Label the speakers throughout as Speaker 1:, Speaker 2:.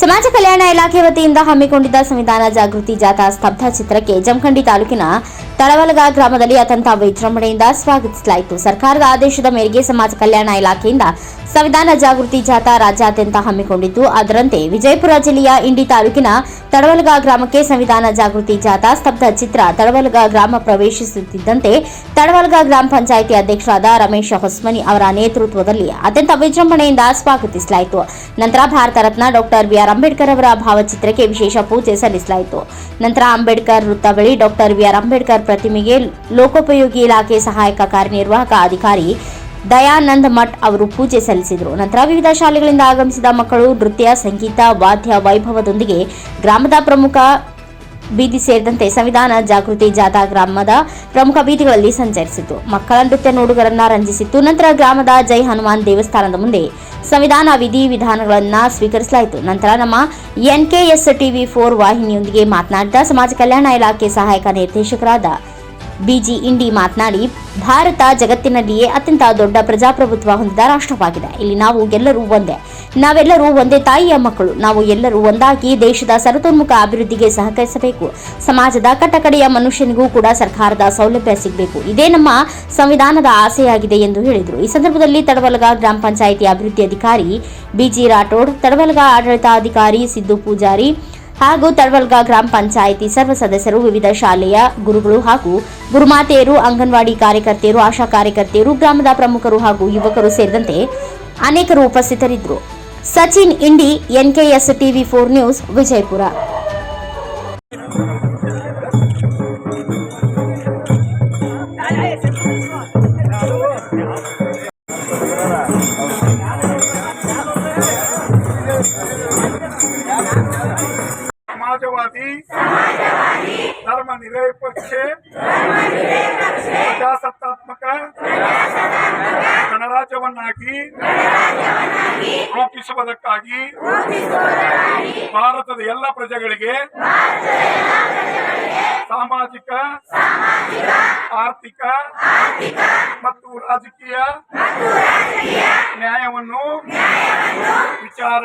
Speaker 1: ಸಮಾಜ ಕಲ್ಯಾಣ ಇಲಾಖೆ ವತಿಯಿಂದ ಹಮ್ಮಿಕೊಂಡಿದ್ದ ಸಂವಿಧಾನ ಜಾಗೃತಿ ಜಾಥಾ ಸ್ತಬ್ಧ ಚಿತ್ರಕ್ಕೆ ಜಮಖಂಡಿ ತಾಲೂಕಿನ ತಳವಲಗ ಗ್ರಾಮದಲ್ಲಿ ಅತ್ಯಂತ ವಿಜೃಂಭಣೆಯಿಂದ ಸ್ವಾಗತಿಸಲಾಯಿತು. ಸರ್ಕಾರದ ಆದೇಶದ ಮೇರೆಗೆ ಸಮಾಜ ಕಲ್ಯಾಣ ಇಲಾಖೆಯಿಂದ ಸಂವಿಧಾನ ಜಾಗೃತಿ ಜಾಥಾ ರಾಜ್ಯಾದ್ಯಂತ ಹಮ್ಮಿಕೊಂಡಿದ್ದು, ಅದರಂತೆ ವಿಜಯಪುರ ಜಿಲ್ಲೆಯ ಇಂಡಿ ತಾಲೂಕಿನ ತಡವಲಗ ಗ್ರಾಮಕ್ಕೆ ಸಂವಿಧಾನ ಜಾಗೃತಿ ಜಾಥಾ ಸ್ತಬ್ಧ ಚಿತ್ರ ತಳವಲಗ ಗ್ರಾಮ ಪ್ರವೇಶಿಸುತ್ತಿದ್ದಂತೆ ತಡವಲಗ ಗ್ರಾಮ ಪಂಚಾಯಿತಿ ಅಧ್ಯಕ್ಷರಾದ ರಮೇಶ ಹೊಸ್ಮನಿ ಅವರ ನೇತೃತ್ವದಲ್ಲಿ ಅತ್ಯಂತ ವಿಜೃಂಭಣೆಯಿಂದ ಸ್ವಾಗತಿಸಲಾಯಿತು. ನಂತರ ಭಾರತ ರತ್ನ ಡಾಕ್ಟರ್ ಬಿಆರ್ ಅಂಬೇಡ್ಕರ್ ಅವರ ಭಾವಚಿತ್ರಕ್ಕೆ ವಿಶೇಷ ಪೂಜೆ ಸಲ್ಲಿಸಲಾಯಿತು. ನಂತರ ಅಂಬೇಡ್ಕರ್ ವೃತ್ತ ಬಳಿ ಡಾಕ್ಟರ್ ಬಿಆರ್ ಅಂಬೇಡ್ಕರ್ ಪ್ರತಿಮೆಗೆ ಲೋಕೋಪಯೋಗಿ ಇಲಾಖೆ ಸಹಾಯಕ ಕಾರ್ಯನಿರ್ವಾಹಕ ಅಧಿಕಾರಿ ದಯಾನಂದ ಮಠ್ ಅವರು ಪೂಜೆ ಸಲ್ಲಿಸಿದರು. ನಂತರ ವಿವಿಧ ಶಾಲೆಗಳಿಂದ ಆಗಮಿಸಿದ ಮಕ್ಕಳು ನೃತ್ಯ, ಸಂಗೀತ, ವಾದ್ಯ, ವೈಭವದೊಂದಿಗೆ ಗ್ರಾಮದ ಪ್ರಮುಖ ಬೀದಿ ಸೇರಿದಂತೆ ಸಂವಿಧಾನ ಜಾಗೃತಿ ಜಾಥಾ ಗ್ರಾಮದ ಪ್ರಮುಖ ಬೀದಿಗಳಲ್ಲಿ ಸಂಚರಿಸಿತು. ಮಕ್ಕಳ ನೃತ್ಯ ನೋಡುಗರನ್ನ ರಂಜಿಸಿತ್ತು. ನಂತರ ಗ್ರಾಮದ ಜೈ ಹನುಮಾನ್ ದೇವಸ್ಥಾನದ ಮುಂದೆ ಸಂವಿಧಾನ ವಿಧಿ ವಿಧಾನಗಳನ್ನು ಸ್ವೀಕರಿಸಲಾಯಿತು. ನಂತರ ನಮ್ಮ ಎನ್ಕೆಎಸ್ ಟಿವಿ ಫೋರ್ ವಾಹಿನಿಯೊಂದಿಗೆ ಮಾತನಾಡಿದ ಸಮಾಜ ಕಲ್ಯಾಣ ಇಲಾಖೆ ಸಹಾಯಕ ನಿರ್ದೇಶಕರಾದ ಬಿಜಿ ಇಂಡಿ ಮಾತನಾಡಿ, ಭಾರತ ಜಗತ್ತಿನಲ್ಲಿಯೇ ಅತ್ಯಂತ ದೊಡ್ಡ ಪ್ರಜಾಪ್ರಭುತ್ವ ಹೊಂದಿದ ರಾಷ್ಟ್ರವಾಗಿದೆ. ಇಲ್ಲಿ ನಾವು ಎಲ್ಲರೂ ಒಂದೇ. ನಾವೆಲ್ಲರೂ ಒಂದೇ ತಾಯಿಯ ಮಕ್ಕಳು. ನಾವು ಎಲ್ಲರೂ ಒಂದಾಗಿ ದೇಶದ ಸರ್ವತೋನ್ಮುಖ ಅಭಿವೃದ್ಧಿಗೆ ಸಹಕರಿಸಬೇಕು. ಸಮಾಜದ ಕಟ್ಟಕಡೆಯ ಮನುಷ್ಯನಿಗೂ ಕೂಡ ಸರ್ಕಾರದ ಸೌಲಭ್ಯ ಸಿಗಬೇಕು. ಇದೇ ನಮ್ಮ ಸಂವಿಧಾನದ ಆಸೆಯಾಗಿದೆ ಎಂದು ಹೇಳಿದರು. ಈ ಸಂದರ್ಭದಲ್ಲಿ ತಡವಲಗ ಗ್ರಾಮ ಪಂಚಾಯಿತಿ ಅಭಿವೃದ್ಧಿ ಅಧಿಕಾರಿ ಬಿಜಿ ರಾಠೋಡ್, ತಡವಲಗ ಆಡಳಿತಾಧಿಕಾರಿ ಸಿದ್ದು ಪೂಜಾರಿ ಹಾಗೂ ತಳವಲ್ಗ ಗ್ರಾಮ ಪಂಚಾಯಿತಿ ಸರ್ವ ಸದಸ್ಯರು ವಿವಿಧ ಶಾಲೆಯ ಗುರುಗಳು ಹಾಗೂ ಗುರುಮಾತೆಯರು, ಅಂಗನವಾಡಿ ಕಾರ್ಯಕರ್ತೆಯರು, ಆಶಾ ಕಾರ್ಯಕರ್ತೆಯರು, ಗ್ರಾಮದ ಪ್ರಮುಖರು ಹಾಗೂ ಯುವಕರು ಸೇರಿದಂತೆ ಅನೇಕರು ಉಪಸ್ಥಿತರಿದ್ದರು. Sachin, Indi, NKS TV four news, Vijayapura.
Speaker 2: ಸಮಾಜವಾದಿ ಧರ್ಮ ನಿರಪೇಕ್ಷ ಪ್ರಜಾಸತ್ತಾತ್ಮಕ ಗಣರಾಜ್ಯವನ್ನಾಗಿ ರೂಪಿಸುವುದಕ್ಕಾಗಿ ಭಾರತದ ಎಲ್ಲ ಪ್ರಜೆಗಳಿಗೆ ಸಾಮಾಜಿಕ ಆರ್ಥಿಕ ಮತ್ತು ರಾಜಕೀಯ ನ್ಯಾಯವನ್ನು ವಿಚಾರ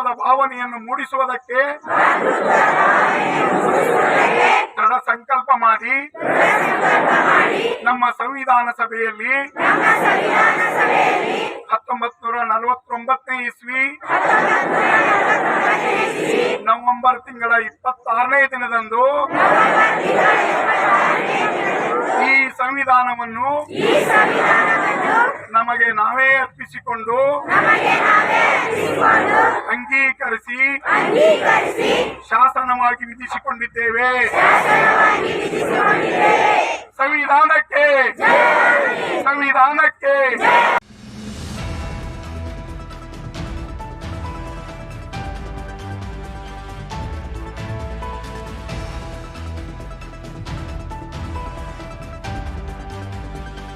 Speaker 2: ಮಾತೃತ್ವದ ಭಾವನೆಯನ್ನು ಮೂಡಿಸುವುದಕ್ಕೆ ದೃಢ ಸಂಕಲ್ಪ ಮಾಡಿ. ನಮ್ಮ ಸಂವಿಧಾನ ಸಭೆಯಲ್ಲಿ ಹತ್ತೊಂಬತ್ ನೂರ ನಲವತ್ತೊಂಬತ್ತನೇ ಇಸ್ವಿ ನವೆಂಬರ್ ತಿಂಗಳ ಇಪ್ಪತ್ತಾರನೇ ದಿನದಂದು ಈ ಸಂವಿಧಾನವನ್ನು ನಾವೇ ಅರ್ಪಿಸಿಕೊಂಡು ಅಂಗೀಕರಿಸಿ ಶಾಸನವಾಗಿ ವಿಧಿಸಿಕೊಂಡಿದ್ದೇವೆ. ಸಂವಿಧಾನಕ್ಕೆ ಸಂವಿಧಾನಕ್ಕೆ